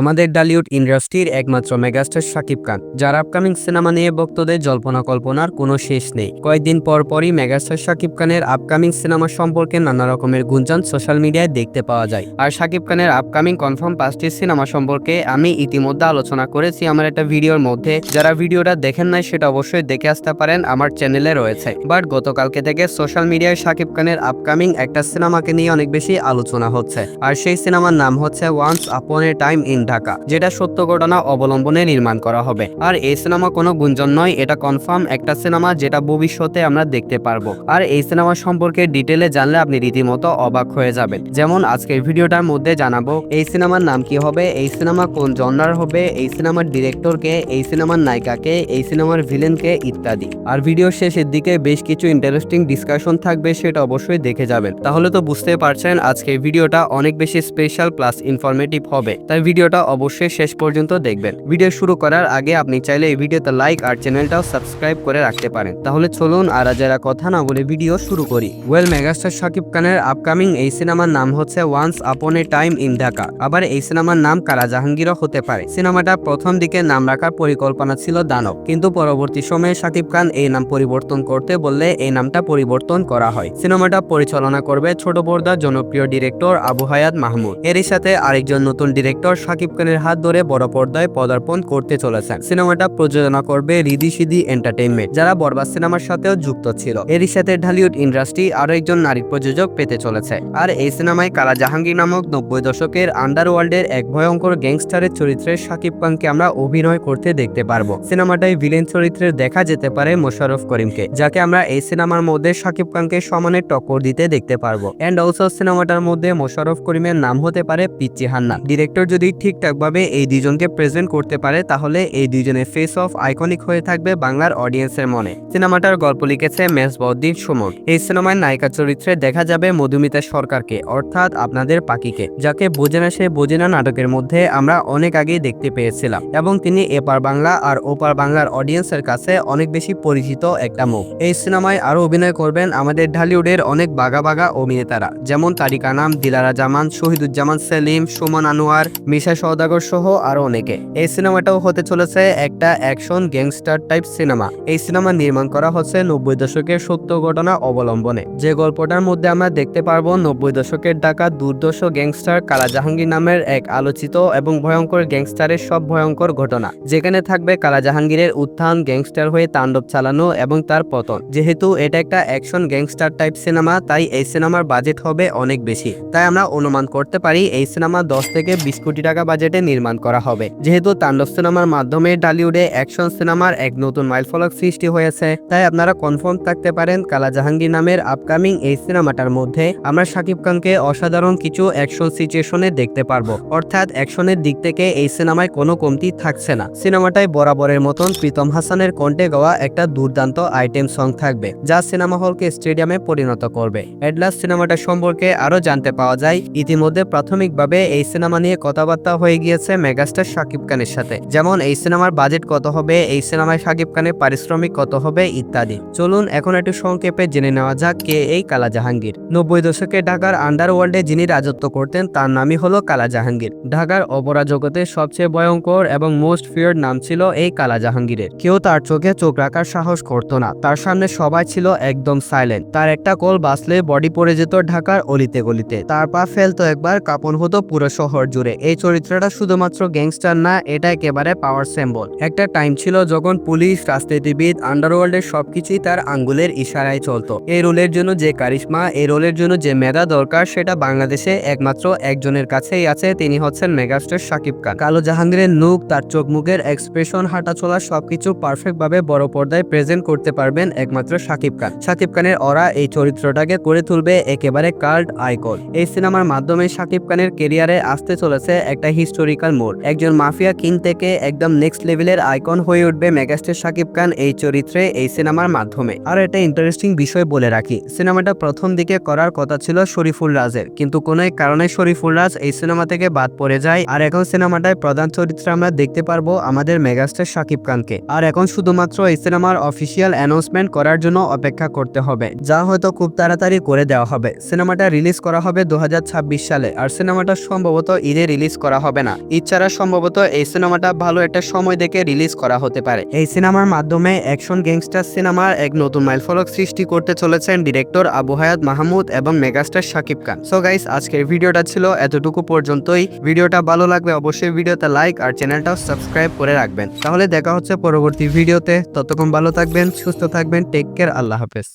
আমাদের ডালিউড ইন্ডাস্ট্রির একমাত্র মেগাস্টার শাকিব খান, যার আপকামিং সিনেমা নিয়ে ভক্তদের জল্পনা কল্পনার কোনো শেষ নেই। কয়েকদিন পর পরই মেগাস্টার শাকিব খানের আপকামিং সিনেমা সম্পর্কে নানা রকমের গুঞ্জন সোশ্যাল মিডিয়ায় দেখতে পাওয়া যায়। আর শাকিব খানের আপকামিং কনফার্ম পাঁচটি সিনেমা সম্পর্কে আমি ইতিমধ্যে আলোচনা করেছি আমার একটা ভিডিওর মধ্যে। যারা ভিডিওটা দেখেন নাই, সেটা অবশ্যই দেখে আসতে পারেন, আমার চ্যানেলে রয়েছে। বাট গতকালকে থেকে সোশ্যাল মিডিয়ায় শাকিব খানের আপকামিং একটা সিনেমাকে নিয়ে অনেক বেশি আলোচনা হচ্ছে। আর সেই সিনেমার নাম হচ্ছে once upon A time in Dhaka যেটা সত্য ঘটনা অবলম্বনে নির্মাণ করা হবে। আর এই সিনেমা কোনো গুঞ্জন নয়, এটা কনফার্ম একটা সিনেমা যেটা ভবিষ্যতে আমরা দেখতে পারব। আর এই সিনেমা সম্পর্কে ডিটেলে জানলে আপনি রীতিমতো অবাক হয়ে যাবেন। যেমন আজকের ভিডিওটার মধ্যে জানাব, এই সিনেমার নাম কি হবে, এই সিনেমা কোন জনার হবে, এই সিনেমার ডিরেক্টরকে এই সিনেমার নায়িকাকে এই সিনেমার ভিলেনকে ইত্যাদি। আর ভিডিও শেষের দিকে বেশ কিছু ইন্টারেস্টিং ডিসকাশন থাকবে, সেটা অবশ্যই দেখে যাবেন। তাহলে তো বুঝতে পারছেন, আজকের ভিডিওটা অনেক বেশি স্পেশাল প্লাস ইনফরমেটিভ হবে। তাই ভিডিওটা অবশ্যই শেষ পর্যন্ত দেখবেন। ভিডিও শুরু করার আগে আপনি চাইলে এই ভিডিওতে লাইক আর চ্যানেলটাও সাবস্ক্রাইব করে রাখতে পারেন। তাহলে চলুন আর যারা কথা না বলে ভিডিও শুরু করি। ওয়েল মেগাস্টার শাকিব খানের আপকামিং এই সিনেমার নাম হচ্ছে once upon A time in Dhaka আবার এই সিনেমার নাম কারা জাহাঙ্গীরও হতে পারে। সিনেমাটা প্রথম দিকে নাম রাখার পরিকল্পনা ছিল দানব। কিন্তু পরবর্তী সময়ে শাকিব খান এই নাম পরিবর্তন করতে বললে এই নামটা পরিবর্তন করা হয়। সিনেমাটা পরিচালনা করবে ছোট পর্দার জনপ্রিয় ডিরেক্টর আবু হায়াত মাহমুদ। এরই সাথে আরেকজন নতুন ডিরেক্টর শাকিব খানের হাত ধরে বড় পর্দায় পদার্পণ করতে চলেছেন। সিনেমাটা প্রযোজনা করবে রিদি সিদি এন্টারটেইনমেন্ট, যারা বরবাদ সিনেমার সাথেও যুক্ত ছিল। এরই সাথে ঢালিউড ইন্ডাস্ট্রি আরও একজন নারী প্রযোজক পেতে চলেছে। আর এই সিনেমায় কালা জাহাঙ্গীর নামক নব্বই দশকের আন্ডারওয়ার্ল্ডের এক ভয়ঙ্কর গ্যাংস্টারের চরিত্রে শাকিব খানকে আমরা অভিনয় করতে দেখতে পারব। সিনেমাটায় ভিলেন চরিত্রে দেখা যেতে পারে মোশাররফ করিমকে, যাকে আমরা এই সিনেমার মধ্যে শাকিব খানকে সমানে টক্কর দিতে দেখতে পারব। এন্ড অলসো সিনেমাটার মধ্যে মোশাররফ করিমের নাম হতে পারে পিচ্চি হান্না ডিরেক্টর যদি ঠিকঠাকভাবে এই দুজনকে প্রেজেন্ট করতে পারে, তাহলে এই দুজনের ফেস অফ আইকনিক হয়ে থাকবে বাংলার অডিয়েন্সের মনে। সিনেমাটার গল্প লিখেছে মেজবাউদ্দিন সুমন। এই সিনেমায় নায়িকা চরিত্রে দেখা যাবে মধুমিতা সরকারকে, অর্থাৎ আপনাদের পাখিকে, যাকে বোঝে না সে বোঝে না নাটকের মধ্যে আমরা অনেক আগেই দেখতে পেয়েছিলাম। এবং তিনি এপার বাংলা আর ওপার বাংলার অডিয়েন্সের কাছে অনেক বেশি পরিচিত একটা মুখ। এই সিনেমায় আরও অভিনয় করবেন আমাদের ঢালিউডের অনেক বাগা বাগা অভিনেতারা, যেমন তারিকা নাম, দিলারা জামান, শহীদুজ্জামান, সেলিম, সুমন আনোয়ার মিশা সওদাগর সহ আরও অনেকে। এই সিনেমাটাও হতে চলেছে একটা অ্যাকশন গ্যাংস্টার টাইপ সিনেমা। এই সিনেমা নির্মাণ করা হচ্ছে নব্বই দশকের সত্য ঘটনা অবলম্বনে। যে গল্পটার মধ্যে আমরা দেখতে পারব নব্বই দশকের ঢাকা দুর্দশ গ্যাংস্টার কালা জাহাঙ্গীর নামের এক আলোচিত এবং ভয়ঙ্কর গ্যাংস্টারের সব ভয়ঙ্কর ঘটনা। যেখানে থাকবে কালা জাহাঙ্গীরের উত্থান, গ্যাংস্টার হয়ে তাণ্ডব চালানো এবং তার পতন। যেহেতু এটা একটা অ্যাকশন গ্যাংস্টার টাইপ সিনেমা, তাই এই সিনেমার বাজেট হবে অনেক বেশি। তাই আমরা অনুমান করতে পারি এই সিনেমা দশ থেকে বিশ কোটি টাকা বাজেটে নির্মাণ করা হবে। যেহেতু তাণ্ডব সিনেমার মাধ্যমে টালিউডে অ্যাকশন সিনেমার এক নতুন মাইলফলক সৃষ্টি হয়েছে, তাই আপনারা কনফার্ম থাকতে পারেন কালা জাহাঙ্গীর নামের আপকামিং এই সিনেমাটার মধ্যে। আমরা শাকিব খানকে অসাধারণ কিছু অ্যাকশন সিচুয়েশনে দেখতে পারব। অর্থাৎ অ্যাকশনের দিক থেকে এই সিনেমায় কোনো কমতি থাকছে না। সিনেমাটায় বরাবরের মতন প্রীতম হাসানের কণ্ঠে গাওয়া একটা দুর্দান্ত আইটেম সং থাকবে, যা সিনেমা হলকে স্টেডিয়ামে পরিণত করবে। এডলাস সিনেমাটা সম্পর্কে আরও জানতে পাওয়া যায়। ইতিমধ্যে প্রাথমিকভাবে এই সিনেমা নিয়ে কথাবার্তা হয়ে গিয়েছে মেগাস্টার শাকিব খানের সাথে। যেমন, এই সিনেমার বাজেট কত হবে, এই সিনেমায় শাকিব খানের পারিশ্রমিক কত হবে, ইত্যাদি। চলুন এখন একটু সংক্ষেপে জেনে নেওয়া যাক কে এই কালা জাহাঙ্গীর। নব্বই দশকে ঢাকার আন্ডারওয়ার্ল্ডে যিনি রাজত্ব করতেন, তার নামই হলো কালা জাহাঙ্গীর। ঢাকার অপরাধ জগতে সবচেয়ে ভয়ঙ্কর এবং মোস্ট ফিয়ার্ড নাম ছিল এই কালা জাহাঙ্গীরের। কেউ তার চোখে চোখ রাখার সাহস করতো না। তার সামনে সবাই ছিল একদম সাইলেন্ট তার একটা কল বাসলে বডি পড়ে যেত ঢাকার অলিতে গলিতে। তার পা ফেলতো একবার, কাপন হতো পুরো শহর জুড়ে। এই চরিত্রটা শুধুমাত্র গ্যাংস্টার না, এটা একেবারে পাওয়ার সিম্বল একটা টাইম ছিল যখন পুলিশ, রাজনীতিবিদ আন্ডারওয়ার্ল্ডের সবকিছুই তার আঙ্গুলের ইশারায় চলতো। এই রোলের জন্য যে কারিশমা, এই রোলের জন্য যে মেধা দরকার, সেটা বাংলাদেশে একমাত্র একজনের কাছেই আছে, তিনি হচ্ছেন মেগাস্টার শাকিব খান। কালো জাহাঙ্গীরের লুক তার চোখ মুখের এক্সপ্রেশন হাঁটা চলা সবকিছু পারফেক্ট ভাবে বড় পর্দায় প্রেজেন্ট করতে পারবেন একমাত্র শাকিব খান। শাকিব খানের অরা এই চরিত্রটাকে করে তুলবে একেবারে কার্ড আইকন এই সিনেমার মাধ্যমে শাকিব খানের কেরিয়ারে আসতে চলেছে একটা হিস্টোরিক্যাল মোড়। একজন মাফিয়া কিং থেকে একদম নেক্সট লেভেলের আইকন হয়ে উঠবে মেগাস্টার শাকিব খান এই চরিত্রে, এই সিনেমার মাধ্যমে। আর এটা ইন্টারেস্টিং বিষয় বলে রাখি, সিনেমাটা প্রথম দিকে করার কথা ছিল শরীফুল রাজের। কিন্তু কোনো এক কারণে শরীফুল রাজ এই সিনেমা থেকে বাদ পড়ে যায়। আর এখন সিনেমাটায় প্রধান চরিত্রে আমরা দেখতে পারব আমাদের মেগাস্টার শাকিব খানকে। আর এখন শুধুমাত্র এই সিনেমার অফিসিয়াল অ্যানাউন্সমেন্ট করার জন্য অপেক্ষা করতে হবে, যা হয়তো খুব তাড়াতাড়ি করে দেওয়া হবে। সিনেমাটা রিলিজ করা হবে দু হাজার ছাব্বিশ সালে। আর সিনেমাটা সম্ভবত ঈদের রিলিজ করা হবে না। ইচ্ছারা সম্ভবত এই সিনেমাটা ভালো একটা সময় দেখে রিলিজ করা হতে পারে। এই সিনেমার মাধ্যমে অ্যাকশন গ্যাংস্টার সিনেমার এক নতুন মাইলফলক সৃষ্টি করতে চলেছেন ডিরেক্টর আবু হায়াত মাহমুদ এবং megastar Shakib Khan. So guys আজকের ভিডিওটা ছিল এতটুকু পর্যন্তই। ভিডিওটা ভালো লাগলে অবশ্যই ভিডিওতে লাইক আর চ্যানেলটাও সাবস্ক্রাইব করে রাখবেন। তাহলে দেখা হচ্ছে পরবর্তী ভিডিওতে। ততক্ষণ ভালো থাকবেন, সুস্থ থাকবেন টেক কেয়ার আল্লাহ হাফেজ।